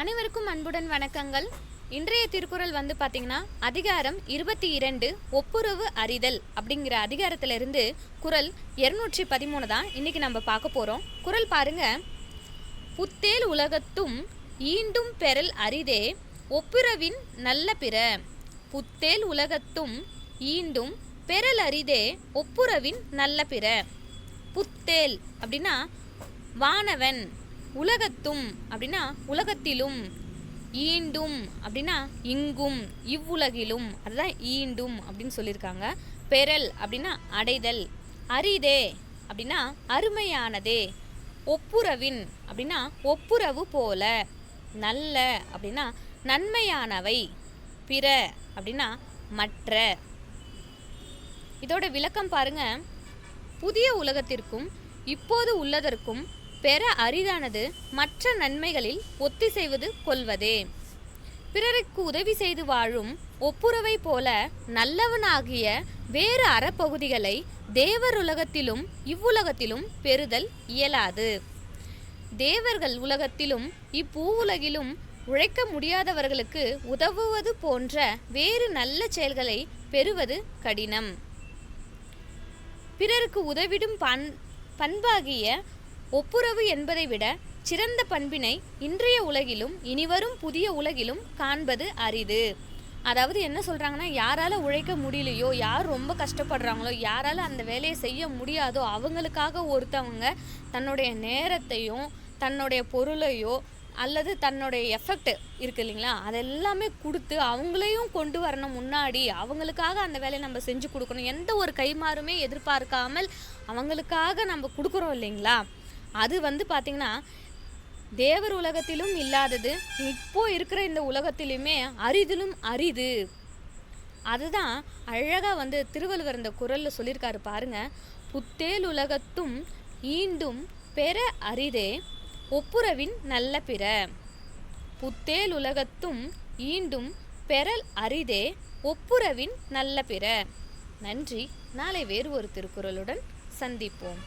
அனைவருக்கும் அன்புடன் வணக்கங்கள். இன்றைய திருக்குறள் வந்து பார்த்தீங்கன்னா அதிகாரம் இருபத்தி இரண்டு ஒப்புரவு அறிதல் அப்படிங்கிற அதிகாரத்திலிருந்து குறள் இருநூற்றி பதிமூணு தான் இன்னைக்கு நம்ம பார்க்க போகிறோம் குறள் பாருங்க. புத்தேல் உலகத்தும் ஈண்டும் பெறல் அரிதே ஒப்புரவின் நல்ல பிற. புத்தேல் உலகத்தும் ஈண்டும் பெறல் அரிதே ஒப்புரவின் நல்ல பிற. புத்தேல் அப்படின்னா வானவன் உலகத்தும் அப்படின்னா உலகத்திலும் ஈண்டும் அப்படின்னா இங்கும் இவ்வுலகிலும் அதுதான் ஈண்டும் அப்படின்னு சொல்லியிருக்காங்க. பெறல் அப்படின்னா அடைதல் அரிதே அப்படின்னா அருமையானதே ஒப்புரவின் அப்படின்னா ஒப்புரவு போல நல்ல அப்படின்னா நன்மையானவை பிற அப்படின்னா மற்ற. இதோட விளக்கம் பாருங்க. புதிய உலகத்திற்கும் இப்போது உள்ளதற்கும் பெற அரிதானது மற்ற நன்மைகளில் ஒத்திசைவது கொள்வதே. பிறருக்கு உதவி செய்து வாழும் ஒப்புரவை போல நல்லவனாகிய வேறு அறப்பகுதிகளை தேவர் உலகத்திலும் இவ்வுலகத்திலும் பெறுதல் இயலாது. தேவர்கள் உலகத்திலும் இப்பூவுலகிலும் உழைக்க முடியாதவர்களுக்கு உதவுவது போன்ற வேறு நல்ல செயல்களை பெறுவது கடினம். பிறருக்கு உதவிடும் பண் பண்பாகிய ஒப்புரவு என்பதை விட சிறந்த பண்பினை இன்றைய உலகிலும் இனிவரும் புதிய உலகிலும் காண்பது அரிது. அதாவது என்ன சொல்கிறாங்கன்னா யாரால் உழைக்க முடியலையோ யார் ரொம்ப கஷ்டப்படுறாங்களோ யாரால அந்த வேலையை செய்ய முடியாதோ அவங்களுக்காக ஒருத்தவங்க தன்னுடைய நேரத்தையும் தன்னுடைய பொருளையோ அல்லது தன்னுடைய எஃபெக்ட் இருக்கு இல்லைங்களா? அதெல்லாமே கொடுத்து அவங்களையும் கொண்டு வரணும் முன்னாடி அவங்களுக்காக அந்த வேலையை நம்ம செஞ்சு கொடுக்கணும். எந்த ஒரு கைமாறுமே எதிர்பார்க்காமல் அவங்களுக்காக நம்ம கொடுக்குறோம் இல்லைங்களா? அது வந்து பார்த்திங்கன்னா தேவர் உலகத்திலும் இல்லாதது இப்போ இருக்கிற இந்த உலகத்திலுமே அரிதிலும் அரிது. அதுதான் அழகாக வந்து திருவள்ளுவர் இந்த குரலில் சொல்லியிருக்காரு பாருங்க புத்தேல் உலகத்தும் ஈண்டும் பெற அரிதே ஒப்புரவின் நல்ல பிற. புத்தேல் உலகத்தும் ஈண்டும் பெறல் அரிதே ஒப்புரவின் நல்ல பிற. நன்றி. நாளை வேறு ஒரு திருக்குறளுடன் சந்திப்போம்.